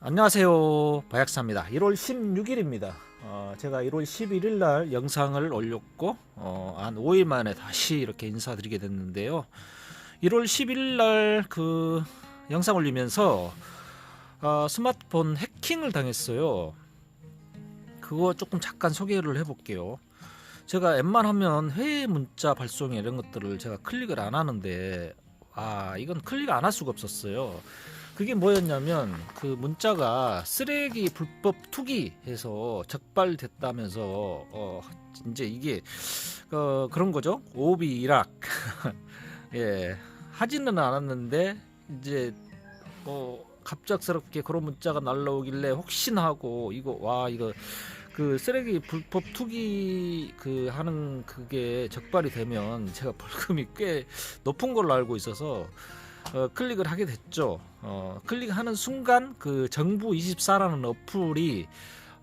안녕하세요. 바약사입니다. 1월 16일입니다. 어, 제가 1월 11일 날 영상을 올렸고 어, 한 5일 만에 다시 이렇게 인사드리게 됐는데요. 1월 11일 날 그 영상 올리면서 어, 스마트폰 해킹을 당했어요. 그거 조금 잠깐 소개를 해볼게요. 제가 웬만하면 회의 문자 발송 이런 것들을 제가 클릭을 안 하는데 아 이건 클릭 안 할 수가 없었어요 그게 뭐였냐면 그 문자가 쓰레기 불법 투기해서 적발됐다면서 어 이제 이게 어 그런 거죠? 오비 이락 예. 하지는 않았는데 이제 뭐 갑작스럽게 그런 문자가 날라오길래 혹시나 하고 이거 와 이거 그 쓰레기 불법 투기 그 하는 그게 적발이 되면 제가 벌금이 꽤 높은 걸로 알고 있어서 어, 클릭을 하게 됐죠. 어, 클릭하는 순간 그 정부 24라는 어플이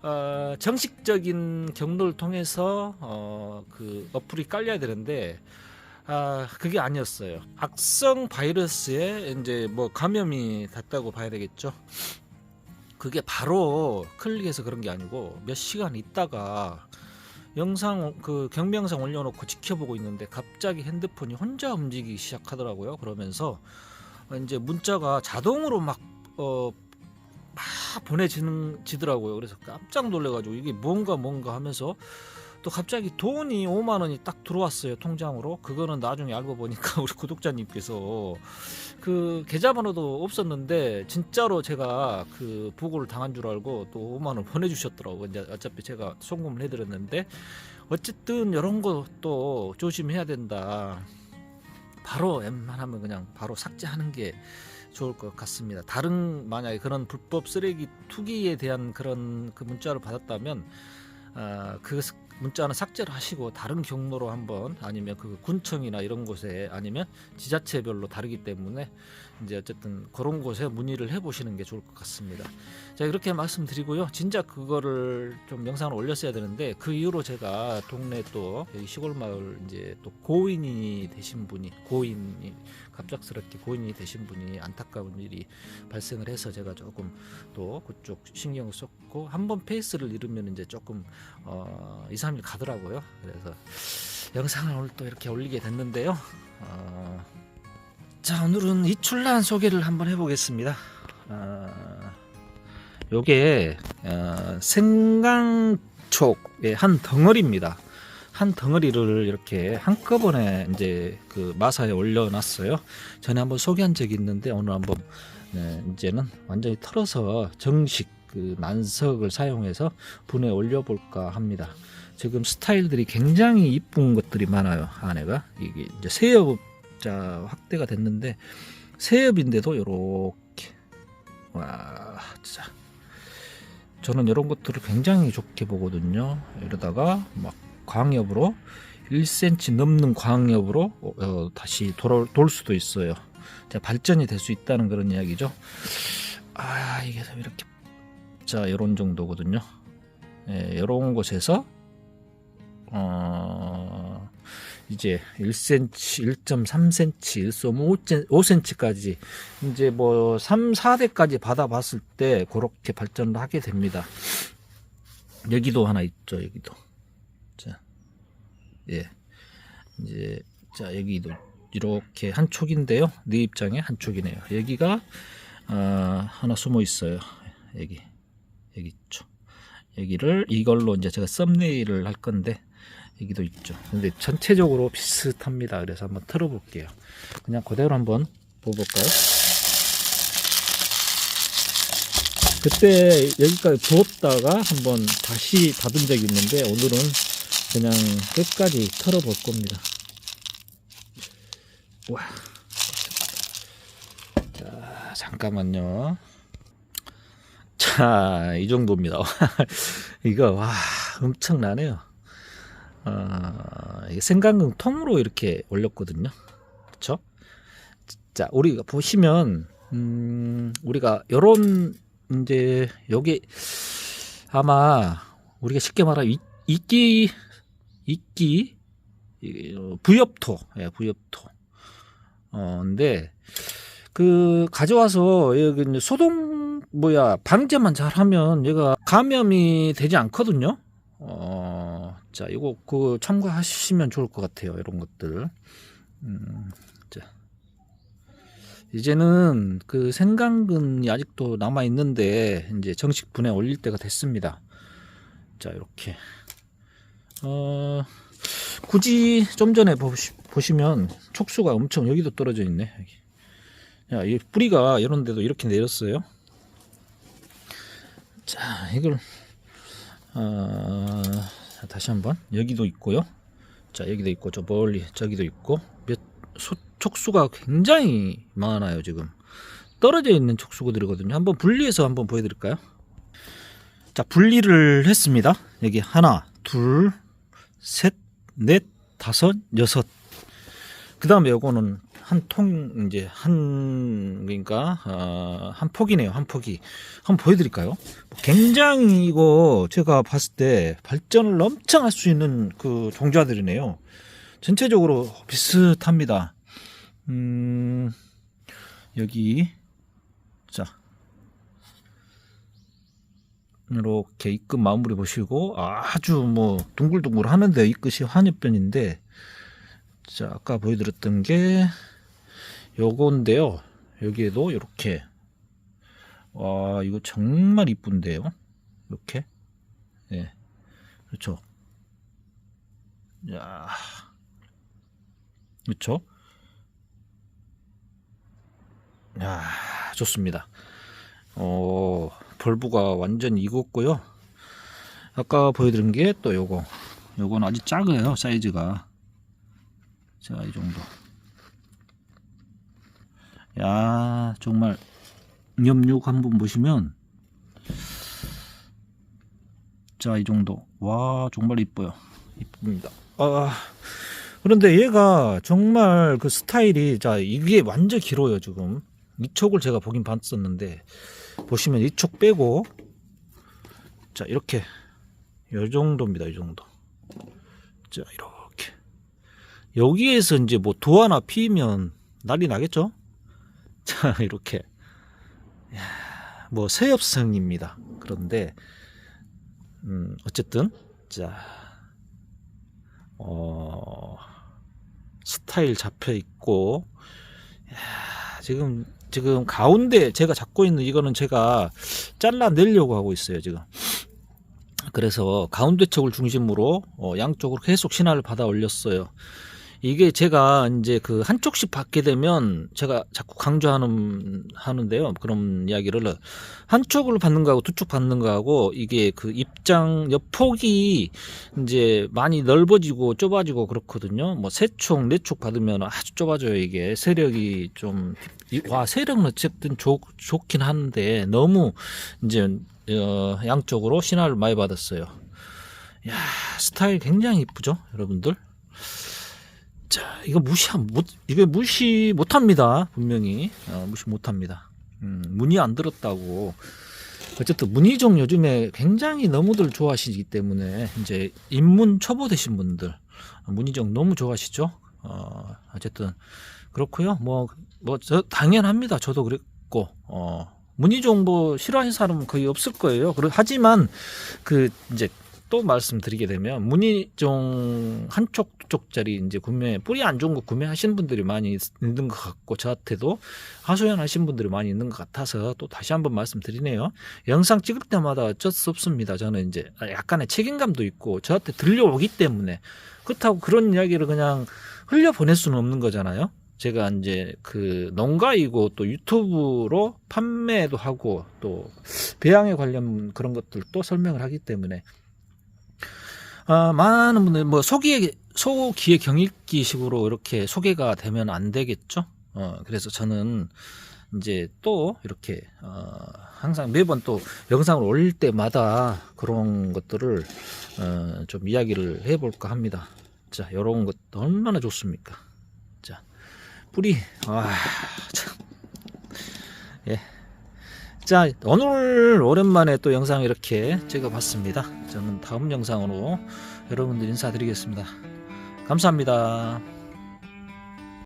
어, 정식적인 경로를 통해서 어, 그 어플이 깔려야 되는데 아 그게 아니었어요. 악성 바이러스에 이제 뭐 감염이 됐다고 봐야 되겠죠. 그게 바로 클릭해서 그런 게 아니고 몇 시간 있다가 영상 그 경비영상 올려놓고 지켜보고 있는데 갑자기 핸드폰이 혼자 움직이기 시작하더라고요. 그러면서 이제 문자가 자동으로 막 어, 막 보내지는 지더라고요. 그래서 깜짝 놀래가지고 이게 뭔가 뭔가 하면서 또 갑자기 돈이 5만 원이 딱 들어왔어요 통장으로. 그거는 나중에 알고 보니까 우리 구독자님께서 그 계좌번호도 없었는데 진짜로 제가 그 보고를 당한 줄 알고 또 5만 원 보내주셨더라고요. 이제 어차피 제가 송금을 해드렸는데 어쨌든 이런 것도 조심해야 된다. 바로 웬만하면 그냥 바로 삭제하는 게 좋을 것 같습니다. 다른 만약에 그런 불법 쓰레기 투기에 대한 그런 그 문자를 받았다면 아, 그 스- 문자는 삭제를 하시고 다른 경로로 한번 아니면 그 군청이나 이런 곳에 아니면 지자체별로 다르기 때문에 이제 어쨌든 그런 곳에 문의를 해보시는 게 좋을 것 같습니다. 자 이렇게 말씀드리고요. 진작 그거를 좀 영상을 올렸어야 되는데 그 이후로 제가 동네 또 여기 시골 마을 이제 또 고인이 되신 분이 고인이 갑작스럽게 고인이 되신 분이 안타까운 일이 발생을 해서 제가 조금 또 그쪽 신경을 썼고 한 번 페이스를 잃으면 이제 조금 어, 2, 3일 가더라고요. 그래서 영상을 오늘 또 이렇게 올리게 됐는데요. 어, 자 오늘은 이출란 소개를 한번 해보겠습니다. 어, 요게 어, 생강촉의 한 덩어리입니다. 한 덩어리를 이렇게 한꺼번에 이제 그 마사에 올려놨어요. 전에 한번 소개한 적이 있는데 오늘 한번 네, 이제는 완전히 털어서 정식 그 난석을 사용해서 분에 올려볼까 합니다. 지금 스타일들이 굉장히 이쁜 것들이 많아요. 안에가 이게 이제 새엽자 확대가 됐는데 새엽인데도 이렇게 와 진짜 저는 이런 것들을 굉장히 좋게 보거든요. 이러다가 막 광엽으로 1cm 넘는 광엽으로 어, 다시 돌아, 돌 수도 있어요. 자, 발전이 될 수 있다는 그런 이야기죠. 아 이게 이렇게 자 이런 정도거든요. 예, 이런 곳에서 어 이제 1cm, 1.3cm, 1.5cm까지 이제 뭐 3, 4대까지 받아봤을 때 그렇게 발전을 하게 됩니다. 여기도 하나 있죠, 여기도. 자, 예, 이제 자 여기도 이렇게 한 촉인데요. 네 입장에 한 촉이네요. 여기가 아, 하나 숨어 있어요. 여기 여기 있죠. 여기를 이걸로 이제 제가 썸네일을 할 건데 여기도 있죠. 근데 전체적으로 비슷합니다. 그래서 한번 틀어볼게요. 그냥 그대로 한번 보볼까요? 그때 여기까지 부었다가 한번 다시 닫은 적이 있는데 오늘은 그냥 끝까지 털어볼 겁니다. 와. 자, 잠깐만요. 자, 이 정도입니다. 이거, 와, 엄청나네요. 어, 이게 생강금 통으로 이렇게 올렸거든요. 그쵸? 자, 우리가 보시면, 음, 우리가 요런, 이제, 여기, 아마, 우리가 쉽게 말하면, 이- 이끼, 이끼, 이, 어, 부엽토, 예, 부엽토. 어, 근데, 그, 가져와서, 여기 소독 뭐야 방제만 잘하면 얘가 감염이 되지 않거든요. 어, 자 이거 그 참고하시면 좋을 것 같아요. 이런 것들. 음, 자 이제는 그 생강근이 아직도 남아 있는데 이제 정식 분해 올릴 때가 됐습니다. 자 이렇게 어 굳이 좀 전에 보시, 보시면 촉수가 엄청 여기도 떨어져 있네. 야, 이 뿌리가 이런 데도 이렇게 내렸어요. 자, 이걸 어, 다시 한번 여기도 있고요. 자, 여기도 있고 저 멀리 저기도 있고 몇 소, 촉수가 굉장히 많아요, 지금. 떨어져 있는 촉수들이거든요. 한번 분리해서 한번 보여 드릴까요? 자, 분리를 했습니다. 여기 하나, 둘, 셋, 넷, 다섯, 여섯. 그 다음에 요거는 한 통, 이제 한, 그러니까, 어, 한 폭이네요. 한 폭이. 한번 보여드릴까요? 굉장히 이거 제가 봤을 때 발전을 엄청 할 수 있는 그 종자들이네요. 전체적으로 비슷합니다. 음, 여기, 자. 이렇게 입끝 마무리 보시고 아주 뭐 둥글둥글 하는데 이 끝이 환엽변인데 자 아까 보여드렸던 게 요건데요. 여기에도 이렇게. 와 이거 정말 이쁜데요? 이렇게? 예. 그렇죠. 야. 그렇죠? 야 좋습니다. 어 벌브가 완전 익었고요. 아까 보여드린 게 또 요거. 요건 아주 작아요, 사이즈가. 자, 이 정도. 야, 정말 염육 한번 보시면 자, 이 정도. 와, 정말 이뻐요. 이쁩니다. 아, 그런데 얘가 정말 그 스타일이 자, 이게 완전 길어요, 지금. 이쪽을 제가 보긴 봤었는데 보시면 이쪽 빼고 자 이렇게. 요 정도입니다 이 정도. 자 이렇게. 여기에서 이제 뭐 도 하나 피면 난리 나겠죠? 자 이렇게. 야, 뭐 새엽성입니다. 그런데 음 어쨌든 자. 어, 스타일 잡혀 있고. 야, 지금 지금 가운데 제가 잡고 있는 이거는 제가 잘라내려고 하고 있어요 지금. 그래서 가운데 쪽을 중심으로 어, 양쪽으로 계속 신화를 받아 올렸어요 이게 제가 이제 그 한쪽씩 받게 되면 제가 자꾸 강조하는 하는데요 그런 이야기를 한쪽으로 받는 거하고 두 쪽 받는 거하고 이게 그 입장 옆폭이 이제 많이 넓어지고 좁아지고 그렇거든요 뭐세쪽네쪽 받으면 아주 좁아져요 이게 세력이 좀 와 세력은 어쨌든 좋, 좋긴 한데 너무 이제 어, 양쪽으로 신화를 많이 받았어요. 야 스타일 굉장히 이쁘죠, 여러분들. 자 이거 무시 못 이거 무시 못 합니다 분명히 어, 무시 못 합니다. 음, 문의 안 들었다고. 어쨌든 문희종 요즘에 굉장히 너무들 좋아하시기 때문에 이제 입문 초보 되신 분들 문희종 너무 좋아하시죠. 어, 어쨌든 그렇고요. 뭐 뭐 저 당연합니다. 저도 그랬고 어 문희종 뭐 싫어하는 사람은 거의 없을 거예요. 그러 하지만 그 이제 또 말씀드리게 되면 문희종 한쪽 두 쪽짜리 이제 구매 뿌리 안 좋은 거 구매하시는 분들이 많이 있는 것 같고 저한테도 하소연 하신 분들이 많이 있는 것 같아서 또 다시 한번 말씀드리네요. 영상 찍을 때마다 어쩔 수 없습니다. 저는 이제 약간의 책임감도 있고 저한테 들려오기 때문에 그렇다고 그런 이야기를 그냥 흘려 보낼 수는 없는 거잖아요. 제가 이제 그 농가이고 또 유튜브로 판매도 하고 또 배양에 관련 그런 것들도 설명을 하기 때문에 아, 많은 분들 뭐 소기의 소기의 경읽기식으로 이렇게 소개가 되면 안 되겠죠. 어, 그래서 저는 이제 또 이렇게 어, 항상 매번 또 영상을 올릴 때마다 그런 것들을 어, 좀 이야기를 해볼까 합니다. 자, 이런 것도 얼마나 좋습니까? 자, 뿌리, 아, 참, 예. 자, 오늘 오랜만에 또 영상 이렇게 찍어봤습니다. 저는 다음 영상으로 여러분들 인사드리겠습니다. 감사합니다.